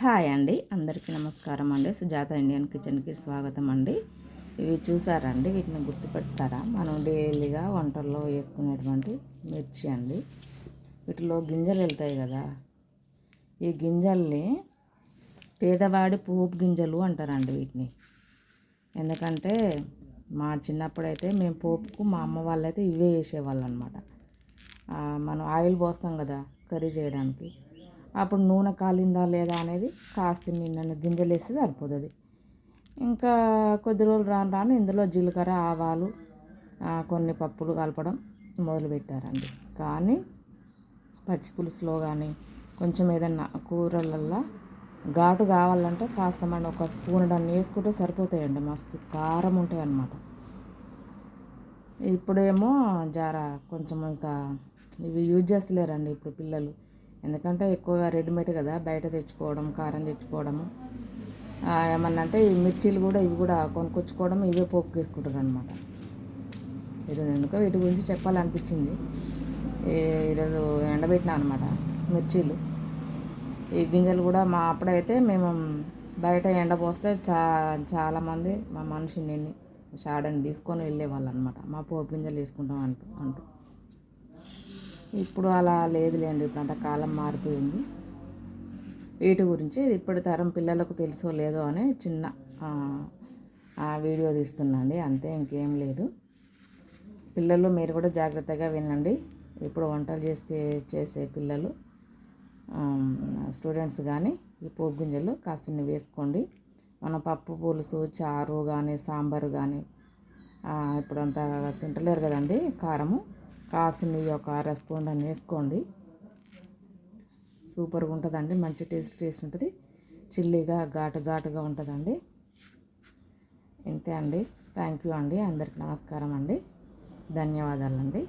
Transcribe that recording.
Hi అండి. అందరికీ నమస్కారం అండి. సుజాత ఇండియన్ కిచెన్కి స్వాగతం అండి ఇవి చూసారండి? వీటిని గుర్తుపెడతారా? మనం డైలీగా వంటల్లో వేసుకునేటువంటి మిర్చి అండి. వీటిలో గింజలు వెళ్తాయి కదా? ఈ గింజల్ని పేదవాడి పోపు గింజలు అంటారండి వీటిని. ఎందుకంటే మా చిన్నప్పుడైతే మేము పోపుకు మా అమ్మ వాళ్ళైతే ఇవే వేసేవాళ్ళు అనమాట మనం ఆయిల్ పోస్తాం కదా కర్రీ చేయడానికి. అప్పుడు నూనె కాలిందా లేదా అనేది కాస్త నిన్న గింజలు వేస్తే సరిపోతుంది. ఇంకా కొద్ది రోజులు రాను రాను ఇందులో జీలకర్ర ఆవాలు కొన్ని పప్పులు కలపడం మొదలుపెట్టారండి. కానీ పచ్చి పులుసులో కానీ కొంచెం ఏదన్నా కూరలల్లో ఘాటు కావాలంటే కాస్త మనం ఒక స్పూన్ దాన్ని వేసుకుంటే సరిపోతాయండి. మస్తు కారం ఉంటాయి అన్నమాట. ఇప్పుడేమో జర కొంచెం ఇంకా ఇవి యూజ్ చేస్తలేరండి ఇప్పుడు పిల్లలు. ఎందుకంటే ఎక్కువగా రెడీమేడ్ కదా బయట తెచ్చుకోవడం కారం తెచ్చుకోవడము. ఏమన్నా అంటే ఈ మిర్చీలు కూడా ఇవి కూడా కొనుక్కొచ్చుకోవడం ఇవే పోపు వేసుకుంటారు అనమాట ఈరోజు ఎందుకో వీటి గురించి చెప్పాలనిపించింది. ఈరోజు ఎండబెట్టినా అనమాట మిర్చీలు. ఈ గింజలు కూడా మా అప్పుడైతే మేము బయట ఎండపోస్తే చా చాలామంది మా మనిషిని షాడని తీసుకొని వెళ్ళేవాళ్ళు అనమాట మా పోపు గింజలు వేసుకుంటాం అంటూ అంటూ. ఇప్పుడు అలా లేదులేండి. ఇప్పుడు అంత కాలం మారిపోయింది. వీటి గురించి ఇప్పటి తరం పిల్లలకు తెలుసో లేదో అని చిన్న వీడియో తీస్తున్నాండి. అంతే ఇంకేం లేదు. పిల్లలు మీరు కూడా జాగ్రత్తగా వినండి. ఇప్పుడు వంటలు చేసే చేసే పిల్లలు స్టూడెంట్స్ కానీ ఈ పోపు గింజలు కాస్త వేసుకోండి. మన పప్పు పులుసు చారు కానీ సాంబారు కానీ ఇప్పుడు అంత తింటలేరు కదండి కారము. కాసిన ఒక అర స్పూన్ అని వేసుకోండి. సూపర్గా ఉంటుందండి. మంచి టేస్ట్ టేస్ట్ ఉంటుంది. చిల్లీగా ఘాటు ఘాటుగా ఉంటుందండి. ఇంతే అండి. థ్యాంక్ యూ అండి. అందరికి నమస్కారం అండి. ధన్యవాదాలండి.